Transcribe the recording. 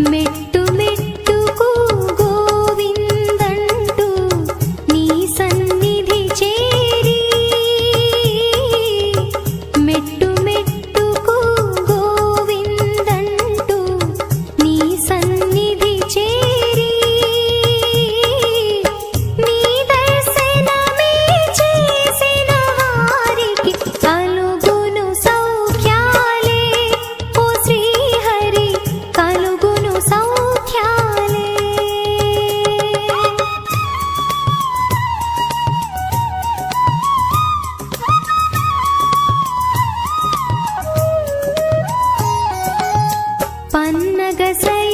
मिट పన్నగ సై